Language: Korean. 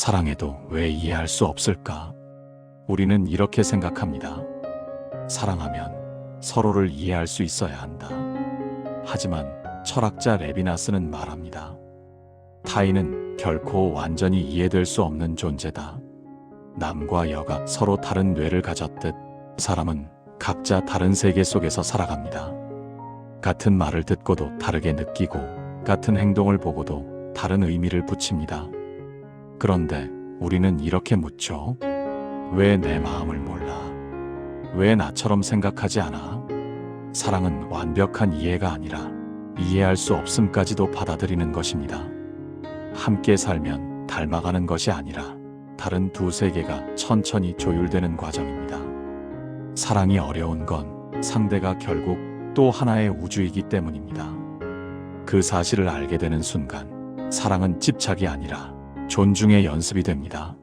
사랑해도 왜 이해할 수 없을까? 우리는 이렇게 생각합니다. 사랑하면 서로를 이해할 수 있어야 한다. 하지만 철학자 레비나스는 말합니다. 타인은 결코 완전히 이해될 수 없는 존재다. 남과 여가 서로 다른 뇌를 가졌듯 사람은 각자 다른 세계 속에서 살아갑니다. 같은 말을 듣고도 다르게 느끼고 같은 행동을 보고도 다른 의미를 붙입니다. 그런데 우리는 이렇게 묻죠. 왜 내 마음을 몰라? 왜 나처럼 생각하지 않아? 사랑은 완벽한 이해가 아니라 이해할 수 없음까지도 받아들이는 것입니다. 함께 살면 닮아가는 것이 아니라 다른 두 세계가 천천히 조율되는 과정입니다. 사랑이 어려운 건 상대가 결국 또 하나의 우주이기 때문입니다. 그 사실을 알게 되는 순간 사랑은 집착이 아니라 존중의 연습이 됩니다.